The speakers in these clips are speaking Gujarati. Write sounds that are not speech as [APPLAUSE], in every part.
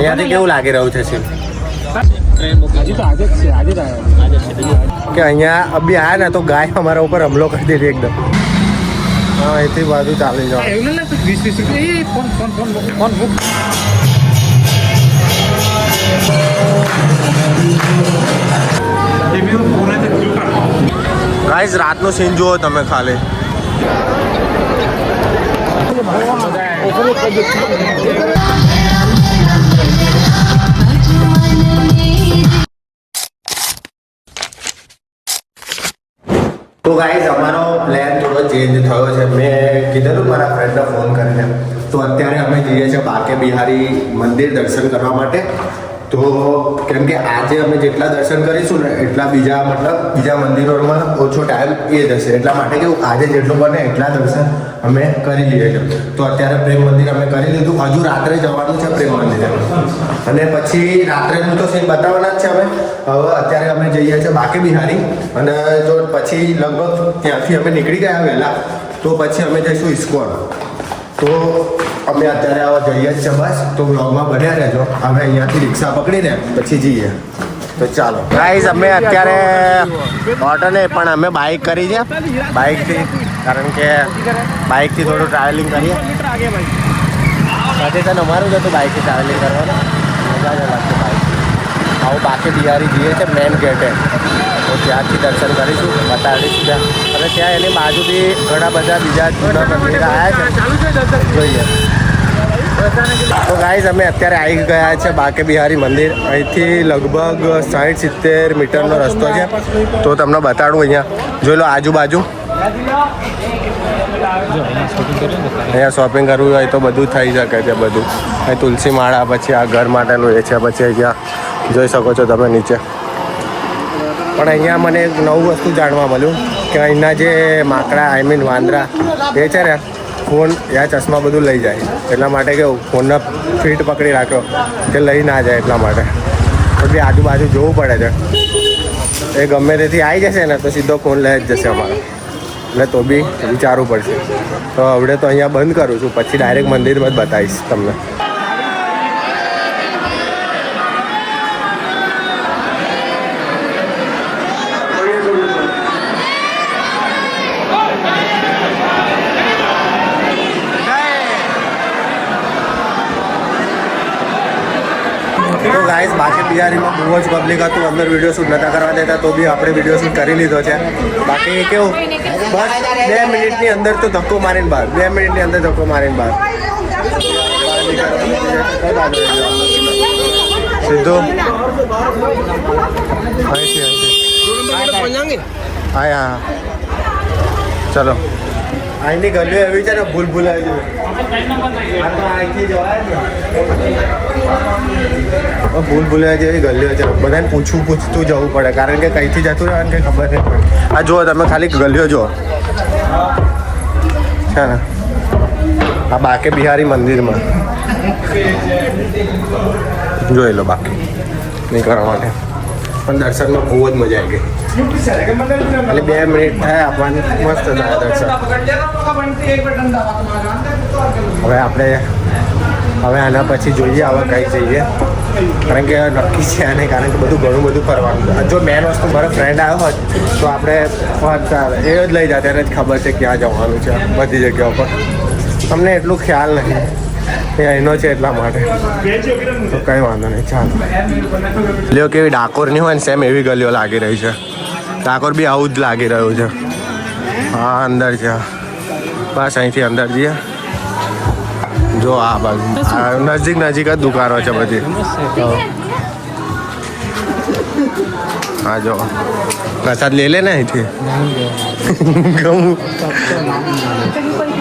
અહીંયાથી કેવું લાગી રહ્યું છે સીન? કે અહીંયા અભી આયા ને તો ગાય અમારા ઉપર હુમલો કરી દીધી એકદમ. હા એથી બાજુ ચાલી જાઓ. ગાઈઝ રાતનું સીન જુઓ તમે ખાલી. તો ગાઈઝ અમારો પ્લાન થોડો ચેન્જ થયો છે. મેં કીધેલું મારા ફ્રેન્ડને ફોન કરીને. તો અત્યારે અમે જઈએ છીએ બાકે બિહારી મંદિર દર્શન કરવા માટે. તો કેમ કે આજે અમે જેટલા દર્શન કરીશું ને, એટલા બીજા મતલબ બીજા મંદિરોમાં ઓછો ટાઈમ એ જશે. એટલા માટે કેવું, આજે જેટલું બને એટલા દર્શન અમે કરી લઈએ છીએ. તો અત્યારે પ્રેમ મંદિર અમે કરી લીધું. હજુ રાત્રે જવાનું છે પ્રેમ મંદિરે. અને પછી રાત્રેનું તો સીન બતાવવાના જ છે અમે. હવે અત્યારે અમે જઈએ છીએ બાકી બિહારી. અને જો પછી લગભગ ત્યાંથી અમે નીકળી ગયા વહેલા, તો પછી અમે જઈશું ઇસ્કોન તો અમે અત્યારે આવા જઈએ જ બસ. તો બ્લોગમાં બન્યા રહેજો. અમે અહીંયાથી રિક્ષા પકડીને પછી જઈએ. તો ચાલો. ગાઈઝ અમે અત્યારે ઓટો ને પણ અમે બાઇક કરી છે. બાઇકથી કારણ કે બાઇકથી થોડું ટ્રાવેલિંગ કરીએ. સાથે તને અમારું જ હતું બાઇકથી ટ્રાવેલિંગ કરવાનું. મજા જ લાગશે બાઇક આવું બાકી બિહારી જઈએ છે મેન ગેટે તો ત્યાંથી દર્શન કરીશું બતાવીશું ત્યાં. અને ત્યાં એની બાજુથી ઘણા બધા બીજા જૂના મંદિર આવ્યા છે. જોઈએ. તો ગાઈઝ અમે અત્યારે આવી ગયા છે બાકે બિહારી મંદિર. અહીંથી લગભગ સાઠ સિત્તેર મીટરનો રસ્તો છે. તો તમને બતાડું અહીંયા. જોઈ લો આજુબાજુ. અહીંયા શોપિંગ કરવું હોય તો બધું થઈ શકે છે બધું. અહીં તુલસી માળા, પછી આ ઘર માટેનું એ છે, પછી અહીંયા જોઈ શકો છો તમે નીચે. પણ અહીંયા મને એક નવું વસ્તુ જાણવા મળ્યું કે અહીંના જે માકડા આઈ મીન વાંદરા, એ છે ને ફોન યા ચશ્મા બધું લઈ જાય. એટલા માટે કેવું ફોનના ફીટ પકડી રાખ્યો કે લઈ ના જાય એટલા માટે. પછી આજુબાજુ જોવું પડે છે. એ ગમે તેથી આવી જશે ને તો સીધો ફોન લઈ જ જશે અમારો. એટલે તો બી વિચારવું પડશે. તો હવે તો અહીંયા બંધ કરું છું. પછી ડાયરેક્ટ મંદિરમાં જ બતાવીશ તમને તો ગાઈસ બાકી બિહારીમાં બહુ જ પબ્લિક હતું. અંદર વીડિયો શૂટ નતા કરવા દેતા તો બી આપણે વીડિયો શૂટ કરી લીધો છે. બાકી કેવું? બસ બે મિનિટની અંદર તો ધક્કો મારીને બહાર. બે મિનિટની અંદર ધક્કો મારીને બહાર. સીધો. અહીંથી અહીંથી. હા હા. ચલો. અહીંની ગલીઓ એવી છે ને ભૂલ ભૂલાઈ હવે ભૂલ ભૂલાઈ જેવી ગલીઓ છે. બધાને પૂછવું પૂછતું જવું પડે. કારણ કે કઈથી જતું રહે કંઈ ખબર નહીં પડે. આ જુઓ, તમે ખાલી ગલીઓ જુઓ. છે ને? આ બાકે બિહારી મંદિરમાં. જોઈ લો બાકી. નીકળવા માટે. પણ દર્શનમાં બહુ જ મજા આવી ગઈ. એટલે બે મિનિટ થાય આપણને મસ્ત થાય હવે આપણે, હવે આના પછી જોઈએ હવે કઈ જઈએ. કારણ કે નક્કી છે અને કારણ કે બધું, ઘણું બધું ફરવાનું જો મેન વસ્તુ મારો ફ્રેન્ડ આવ્યો હોત, તો આપણે એ જ લઈ જાય ત્યારે જ ખબર છે ક્યાં જવાનું છે, બધી જગ્યાઓ પર. તમને એટલું ખ્યાલ નહીં. એ અહીંનો છે એટલા માટે. તો કંઈ વાંધો નહીં, ચાલો. લ્યો, કેવી ડાકોરની હોય ને સેમ એવી ગલીઓ લાગી રહી છે. ડાકોર બી આવું જ લાગી રહ્યું છે. હા, અંદર છે બસ અહીંથી અંદર જઈએ. જો આ બાજુ. નજીક નજીક જ દુકાનો છે બધી. હા, જો. પ્રસાદ લઈ લે ને અહીંથી? ઘઉં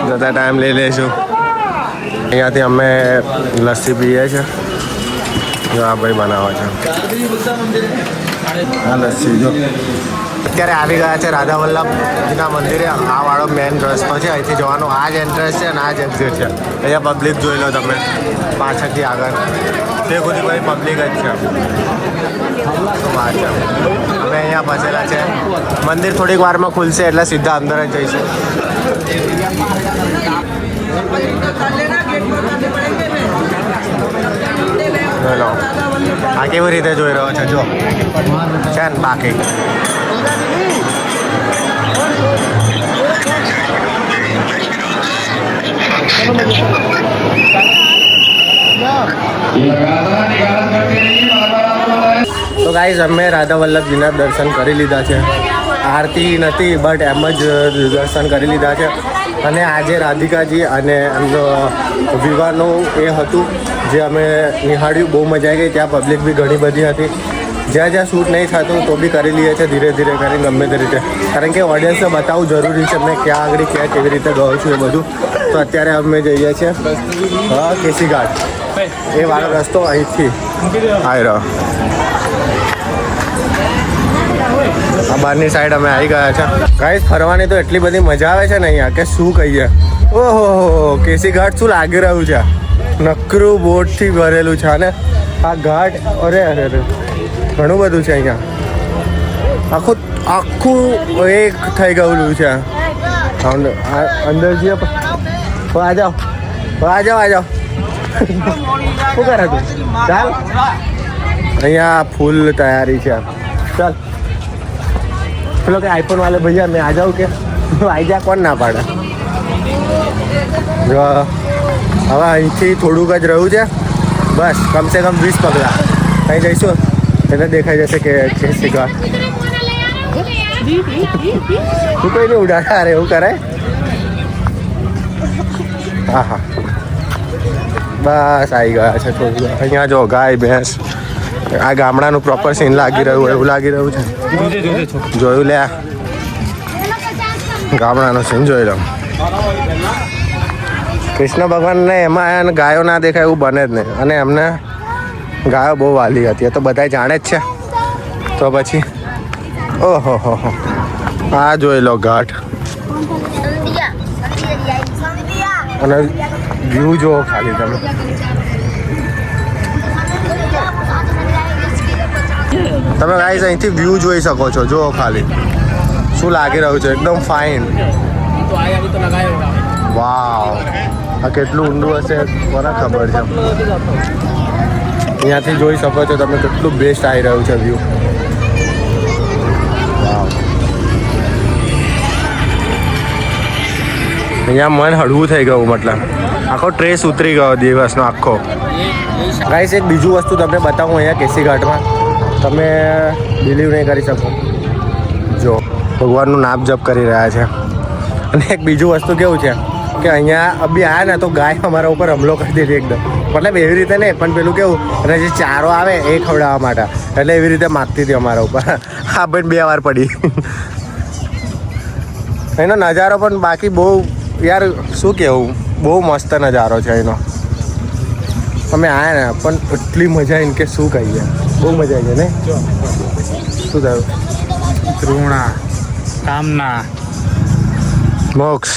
જતા ટાઈમ લઈ લઈશું અહીંયાથી અમે લસ્સી પીએ છીએ જો આ ભાઈ બનાવે છે. આ લસ્સી, જો. અત્યારે આવી ગયા છે રાધા વલ્લભજીના મંદિરે. આ વાળો મેઇન રસ્તો છે. અહીંથી જવાનો. આ જ એન્ટ્રન્સ છે અને આ જ એક્ઝિટ છે. અહીંયા પબ્લિક જોઈ લો તમે. પાછળથી આગળ. તે બધી બધી પબ્લિક જ છે. તો છે. અમે અહીંયા બસેલા છે. મંદિર થોડીક વારમાં ખુલશે એટલે સીધા અંદર જ જઈશું. ચલો આ કેવી રીતે જોઈ રહ્યો છે? જો. છે ને બાકી. તો ગાઈઝ અમે રાધા વલ્લભજીના દર્શન કરી લીધા છે. આરતી નથી બટ એમ જ દર્શન કરી લીધા છે. અને આજે રાધિકાજી અને એમનો વિવાહનું એ હતું, જે અમે નિહાળ્યું, બહુ મજા આવી ગઈ. ત્યાં પબ્લિક બી ઘણી બધી હતી. જ્યાં જ્યાં શૂટ નહીં થતું, તો બી કરી લઈએ છીએ ધીરે ધીરે કરીને ગમે તે રીતે. કારણ કે ઓડિયન્સને બતાવવું જરૂરી છે, મેં ક્યાં આગળ ક્યાં કેવી રીતે ગયો છું એ બધું. તો અત્યારે અમે જઈએ છીએ, હા, કેસી ઘાટ. એ વાળો રસ્તો અહીંથી. આવી રહ્યો. આ બહારની સાઈડ અમે આવી ગયા છે. ગાઈસ ફરવાની તો એટલી બધી મજા આવે છે ને અહીંયા કે શું કહીએ? ઓહો, કેસી ઘાટ શું લાગી રહ્યું છે? નકરું બોટથી ભરેલું છે અને આ ઘાટ, અરે અરે અરે. ઘણું બધું છે અહીંયા. આખું આખું એક થઈ ગયેલું છે. અંદર જઈએ પણ આ જાઓ. આ જાઓ આ જાઓ. શું કરે તું? ચાલ. અહીંયા ફૂલ તૈયારી છે. ચાલ. પેલો કે આઈફોન વાલે, ભૈયા, મેં આ જાઉં કે? [LAUGHS] આઈ જા, કોણ ના પાડે? હવે અહીંથી થોડુંક જ રહ્યું છે. બસ, કમસે કમ વીસ પગલા. અહીં જઈશું. એટલે દેખાઈ જશે કે છે શીખવા. તું કોઈ નહીં ઉડાડા? અરે, એવું કરાય હા હા. બસ આવી ગયા છે થોડું અહીંયા જો, ગાય, ભેંસ. આ ગામડાનું પ્રોપર સીન લાગી રહ્યું એવું લાગી રહ્યું છે. જોયું, લે. ગામડાનો સીન જોઈ રહ્યો કૃષ્ણ ભગવાનને એમાં એને ગાયો ના દેખાય, એવું બને જ નહીં. અને એમને ગાયો બહુ વાલી હતી. તો બધા જાણે જ છે. તો પછી? ઓહો, હો હો. આ જોઈ લો ઘાટ અને વ્યૂ જુઓ ખાલી તમે. તમે ગાઈઝ અહીંથી વ્યૂ જોઈ શકો છો. જુઓ ખાલી. શું લાગી રહ્યું છે? એકદમ ફાઇન વાવ આ કેટલું ઊંડું હશે, મને ખબર છે. અહીંયાથી જોઈ શકો છો તમે કેટલું બેસ્ટ આવી રહ્યું છે વ્યૂ અહીંયા મન હળવું થઈ ગયું મતલબ. આખો ટ્રેસ ઉતરી ગયો દિવસનો આખો. ગાઈસ એક બીજું વસ્તુ તમને બતાવું અહીંયા કેસી ઘાટમાં. તમે બિલીવ નહીં કરી શકો. જો, ભગવાનનું નામ જપ કરી રહ્યા છે. અને એક બીજું વસ્તુ કેવું છે? કે અહીંયા અભી આ ને તો ગાય અમારા ઉપર હુમલો કરી દીધી એકદમ. મતલબ એવી રીતે નહીં પણ પેલું કેવું અને જે ચારો આવે એ ખવડાવવા માટે. એટલે એવી રીતે માગતી હતી અમારા ઉપર. હા ભાઈ બે વાર પડી. એનો નજારો પણ બાકી બહુ યાર શું કહેવું? બહુ મસ્ત નજારો છે એનો. અમે આયા ને પણ એટલી મજા આવીને કે શું કહીએ. બહુ મજા આવી ને? શું થયું? તૃણા કામના. મોક્ષ.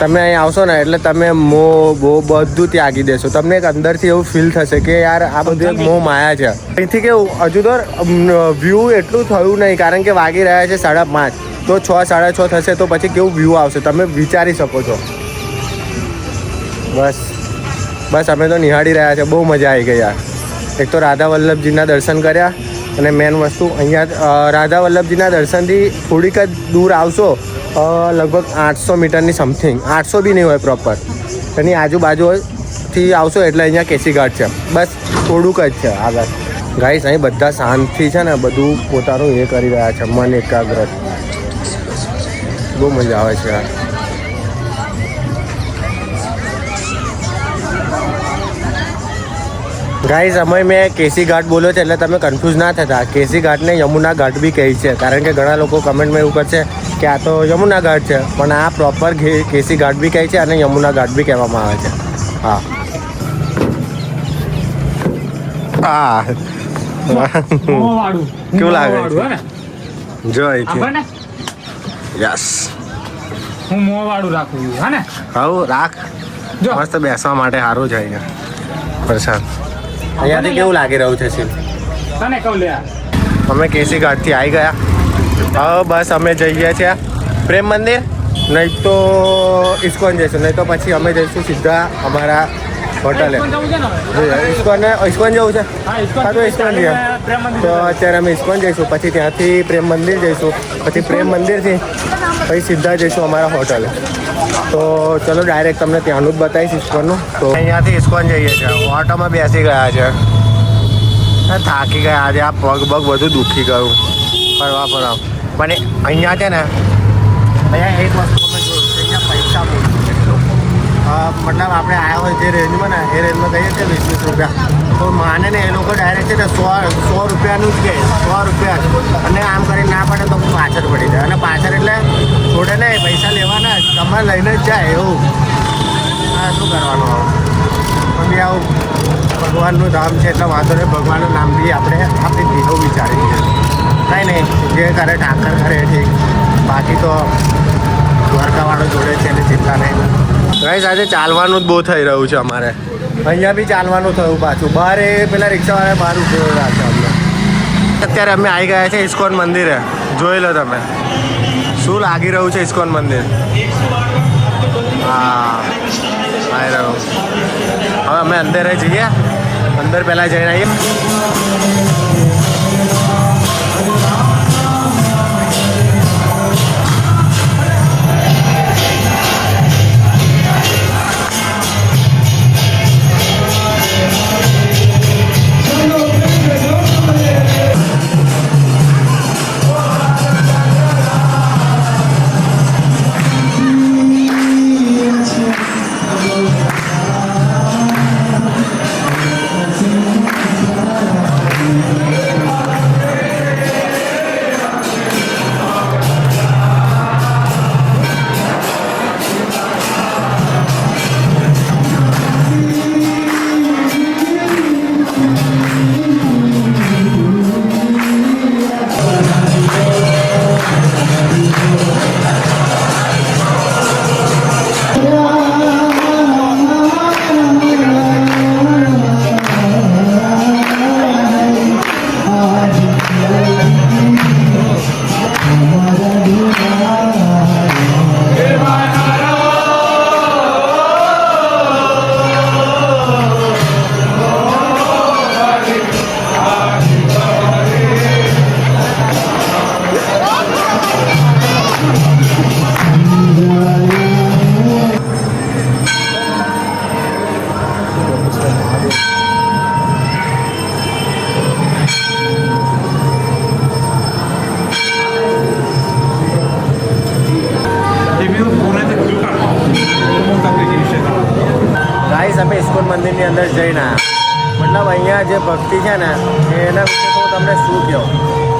તમે અહીં આવશો ને એટલે તમે મો બો બધું ત્યાગી દેશો. તમને એક અંદરથી એવું ફીલ થશે કે યાર આ બધું એક મોહ માયા છે. અહીંથી કેવું, હજુ તો વ્યૂ એટલું થયું નહીં, કારણ કે વાગી રહ્યા છે સાડા પાંચ. તો છ, સાડા છ થશે તો પછી કેવું વ્યૂ આવશે? તમે વિચારી શકો છો. બસ. બસ, અમે તો નિહાળી રહ્યા છે. બહુ મજા આવી ગઈ યાર. એક તો રાધા વલ્લભજીના દર્શન કર્યા. અને મેન વસ્તુ અહીંયા રાધા વલ્લભજીના દર્શનથી થોડીક જ દૂર આવશો લગભગ આઠસો મીટરની સમથિંગ આઠસો બી નહીં હોય પ્રોપર એની આજુબાજુથી આવશો એટલે અહીંયા કેસીઘાટ છે. બસ થોડુંક જ છે આગળ. ગાઈસ અહીં બધા શાંતિ છે ને, બધું પોતાનું એ કરી રહ્યા છે, મન એકાગ્ર. બહુ મજા આવે છે યાર. ગાઈઝ અમે મેં કેસી ઘાટ બોલ્યો છે એટલે તમે કન્ફ્યુઝ ના થતા. કેસી ઘાટને યમુના ઘાટ બી કહે છે. કારણ કે ઘણા લોકો કમેન્ટમાં એવું કરશે કે આ તો યમુના ઘાટ છે. પણ આ પ્રોપર કેસી ઘાટ બી કહે છે અને યમુના ઘાટ બી કહેવામાં આવે છે. હા. હા કેવું લાગે જો? યસ હું? મોંવાળું રાખું છું, હા ને? રાખ. મસ્ત બેસવા માટે સારું છે. અહીંયા પ્રશાંત. અહીંયાથી કેવું લાગી રહ્યું છે સીન તને કહું લે. અમે કેસી ઘાટથી આવી ગયા. હવે બસ અમે જઈએ છીએ. પ્રેમ મંદિર નહીં તો ઇસ્કોન જઈશું નહીં તો પછી અમે જઈશું સીધા અમારા હોટલે. ઇસ્કોન ઇસ્કોન જવું છે? હા તો ઇસ્કોન જઈએ. તો અત્યારે અમે ઇસ્કોન જઈશું પછી ત્યાંથી પ્રેમ મંદિર જઈશું પછી પ્રેમ મંદિરથી પછી સીધા જઈશું અમારા હોટલે. તો ચલો ડાયરેક્ટ તમને ત્યાંનું જ બતાવીશ ઇસ્કોનનું તો અહીંયાથી ઇસ્કોન જઈએ છીએ. ઓટોમાં બેસી ગયા છે. થાકી ગયા આજે આ પગ પગ બધું દુખી ગયું. ફરવા ફરવા. પણ અહીંયા છે ને અહીંયા એક વસ્તુ અમે જોયું કે અહીંયા પૈસા બહુ છે એટલું. અ, મતલબ આપણે આવ્યા હોય જે રેન્જમાં ને, એ રેન્જમાં કહીએ છીએ વીસ વીસ રૂપિયા. તો માને ને એ લોકો ડાયરેક્ટ છે ને સો સો રૂપિયાનું જ કહે સો રૂપિયા. અને આમ કરીને ના પડે તો પાછળ પડી જાય. અને પાછળ એટલે છોડે ને પૈસા લેવાના જ તમે લઈને જ જાય એવું. હા શું કરવાનું બી આવું ભગવાનનું ધામ છે એટલે વાંધો નહીં, ભગવાનનું નામ બી આપણે આપણી ધીરો વિચારીએ કાંઈ નહીં, જે કરે ઠાકર કરે ઠીક. બાકી તો દ્વારકાવાળો જોડે છે એટલે ચિંતા નહીં ગાઈસ આજે ચાલવાનું જ બહુ થઈ રહ્યું છે અમારે. અહીંયા બી ચાલવાનું થયું પાછું. બહાર એ પેલા રિક્ષાવાળા બહાર ઊભો રાખે અત્યારે અમે આવી ગયા છે ઇસ્કોન મંદિરે. જોઈ લો તમે. શું લાગી રહ્યું છે ઇસ્કોન મંદિર? હા. આવી રહ્યું. હવે અમે અંદર જઈએ. અંદર પહેલાં જઈને આવીએ. ભક્તિ છે ને, એના વિશે હું તમને શું કહું?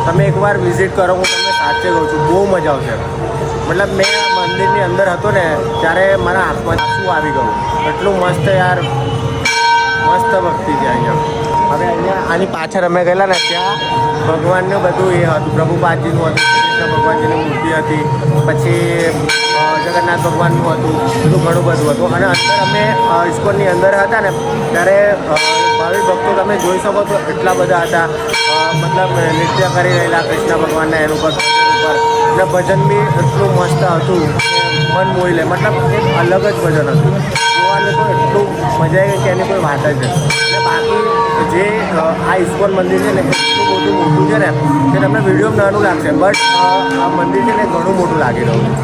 તમે એકવાર વિઝિટ કરો, હું તમને સાચે કહું છું, બહુ મજા આવશે. મતલબ મેં મંદિરની અંદર હતો ને, ત્યારે મારા આંખમાં શું આવી ગયું. એટલું મસ્ત યાર, મસ્ત ભક્તિ છે અહીંયા. હવે અહીંયા આની પાછળ અમે ગયેલા ને, ત્યાં ભગવાનનું બધું એ હતું. પ્રભુપાદજીનું હતું કૃષ્ણ ભગવાનજીની મૂર્તિ હતી, પછી જગન્નાથ ભગવાનનું હતું, બધું ઘણું બધું હતું. અને અંદર અમે ઇસ્કોનની અંદર હતા ને, ત્યારે ભાવિક ભક્તો તમે જોઈ શકો તો એટલા બધા હતા. મતલબ નૃત્ય કરી રહેલા કૃષ્ણ ભગવાનના એનું પર અને ભજન બી એટલું મસ્ત હતું મન મોહી લે મતલબ એક અલગ જ ભજન હતું. જોવાને તો એટલું મજા આવી કે એની કોઈ વાત જ નથી. બાકી જે આ ઇસ્કોન મંદિર છે ને એટલું બહુ મોટું છે ને, કે તમને વીડિયો નાનું લાગશે, બટ આ મંદિર છે ને ઘણું મોટું લાગી રહ્યું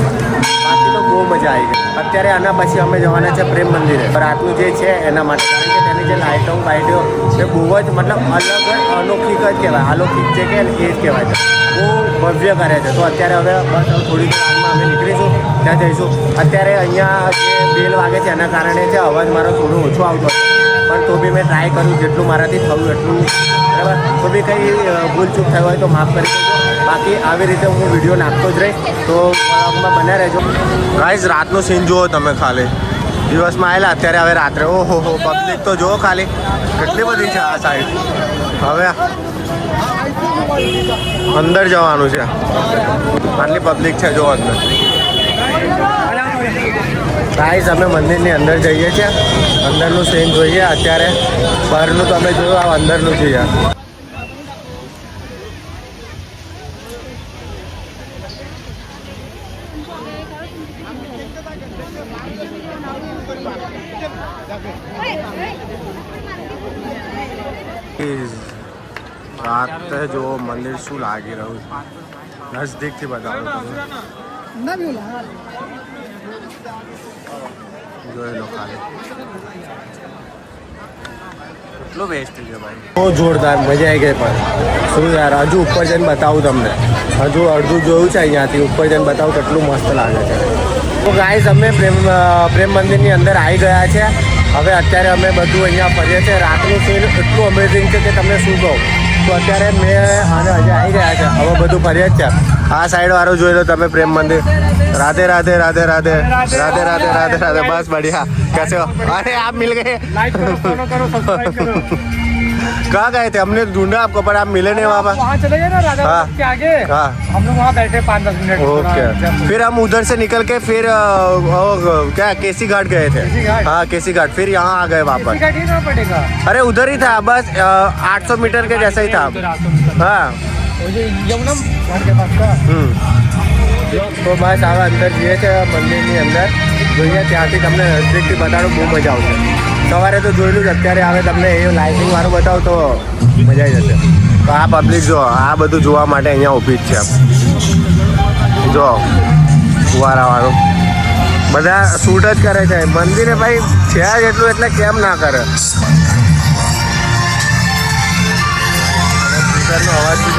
બાકી તો બહુ મજા આવી ગઈ. અત્યારે આના પછી અમે જવાના છે પ્રેમ મંદિરે. રાતનું જે છે, એના માટે જે લાઇટો બાઇટો એ બહુ જ મતલબ અલગ જ અલૌકિક જ કહેવાય. અલૌકિક જે કે એ જ કહેવાય છે. બહુ ભવ્ય કરે છે. તો અત્યારે હવે બસ થોડી ટાઈમમાં અમે નીકળીશું, ત્યાં જઈશું. અત્યારે અહીંયા જે બેલ વાગે છે, એના કારણે છે અવાજ મારો થોડો ઓછો આવતો પણ તો બી મેં ટ્રાય કર્યું, જેટલું મારાથી થયું એટલું, બરાબર? તો બી કંઈ ભૂલચૂક થઈ હોય તો માફ કરી બાકી આવી રીતે હું વીડિયો નાખતો જ રહીશ. તો બ્લોગમાં બન્યા રહેજો. ગાઈઝ રાતનું સીન જુઓ તમે ખાલી. દિવસમાં આવેલા અત્યારે હવે રાત્રે. ઓહો, હો પબ્લિક તો જુઓ ખાલી કેટલી બધી છે આ સાઈડ હવે અંદર જવાનું છે. આટલી પબ્લિક છે જો અંદર. ગાઈઝ અમે મંદિરની અંદર જઈએ છીએ. અંદરનું સીન જોઈએ અત્યારે. બહારનું તો અમે જોયું, આ અંદરનું જોઈએ રાતે મંદિર શું લાગી રહ્યું છે? નજદીકથી બતાવો જોઈ લો ખાલી. કેટલું બેસ્ટ છે ભાઈ? બહુ જોરદાર મજા આવી ગઈ પણ. શું યાર હજુ ઉપર જઈને બતાવું તમને. હજુ અડધું જોયું છે અહીંયાથી ઉપર જઈને બતાવું કેટલું મસ્ત લાગે છે. તો ગાઈસ અમે પ્રેમ પ્રેમ મંદિરની અંદર આવી ગયા છે. હવે અત્યારે અમે બધું અહીંયા ફરીએ છીએ. રાતનું સીન એટલું અમેઝિંગ છે કે તમને શું કહું? તો અત્યારે મેં અને હજી આવી ગયા છે. હવે બધું ફરીએ જ છે આ સાઈડ વાળું જોઈ લો તમે, પ્રેમ મંદિર. રાધે રાધે રાધે રાધે. રાધે રાધે રાધે રાધે. બસ, બઢિયા. કશો અરે, આપ મિલ ગયે. कहाँ गए थे? हमने ढूंढा आपको पर आप मिले नहीं वहाँ पर। वहाँ चले गए ना राजा हाँ। के आगे? हाँ। हम लोग वहाँ बैठे पाँच दस मिनट ओके। फिर हम उधर से निकल के फिर क्या केसी घाट गए थे? हाँ केसी घाट। फिर यहाँ आ गए वापस। अरे उधर ही था बस आठ सौ मीटर के जैसा ही था। हाँ। हम्म। तो बस आवा अंदर जिए थे मंदिर के अंदर। જઈએ, ત્યાંથી તમને નજીકથી બતાડું, બહુ મજા આવશે. સવારે તો જોયેલું જ, અત્યારે આવે તમને એ લાઇટિંગ વાળું બતાવો તો મજા આવી જશે. તો આ પબ્લિક જો, આ બધું જોવા માટે અહીંયા ઊભી જ છે જો ફુવારાવાળું બધા શૂટ જ કરે છે. મંદિરે ભાઈ છે જ એટલું, એટલે કેમ ના કરે? સ્પીકરનો અવાજ બી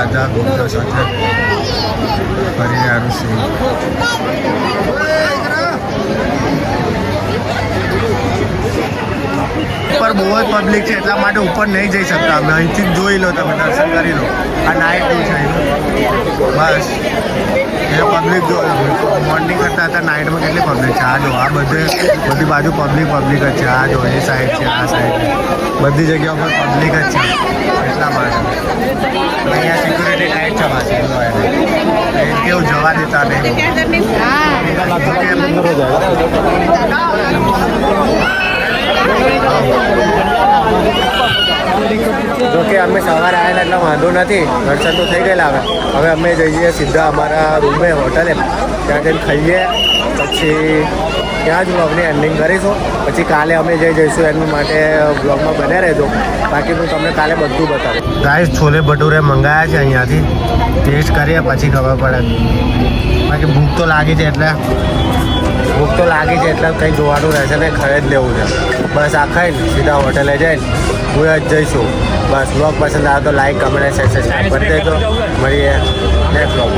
કૃષ્ણ ભગવાન સાથે ફરી રહ્યાનું છે ઉપર બહુ જ પબ્લિક છે, એટલા માટે ઉપર નહીં જઈ શકતા. અમે અહીંથી જોઈ લો તમે, દર્શન કરી લો. આ નાઇટ વ્યૂ છે બસ. એ પબ્લિક જો મોર્નિંગ કરતા હતા નાઇટમાં કેટલી પબ્લિક છે? આ જો, આ બધે બધી બાજુ પબ્લિક પબ્લિક જ છે. આ જો, એ સાઈડ છે, આ સાઈડ બધી જગ્યા પર પબ્લિક જ છે. એટલા માટે અહીંયા સિક્યુરિટી ટાઈટ જવા છે કેવું જવા દેતા જોકે અમે સવારે આવેલા એટલે વાંધો નથી. દર્શન તો થઈ ગયેલા હવે. હવે અમે જઈએ સીધા અમારા રૂમે હોટલે ત્યાં જઈને ખાઈએ. પછી ત્યાં જ બ્લોગની એન્ડિંગ કરીશું. પછી કાલે અમે જઈ જઈશું એના માટે બ્લોગમાં બને રહેજો. બાકી હું તમને કાલે બધું બતાવું ગાઈસ છોલે ભટુરે મંગાયા છે અહીંયાથી. ટેસ્ટ કરીએ પછી ખબર પડે. બાકી ભૂખ તો લાગી છે એટલે. ભૂખ તો લાગી છે એટલે કંઈ જોવાનું રહેશે ને ખરીદ જ લેવું છે. બસ આ ખાઈને સીધા હોટેલે જઈને હું જ જઈશું. બસ બ્લોગ પસંદ આવે તો લાઈક કમેન્ટ સબસ્ક્રાઈબ કરી દેજો. મળીએ નેક્સ્ટ બ્લોગ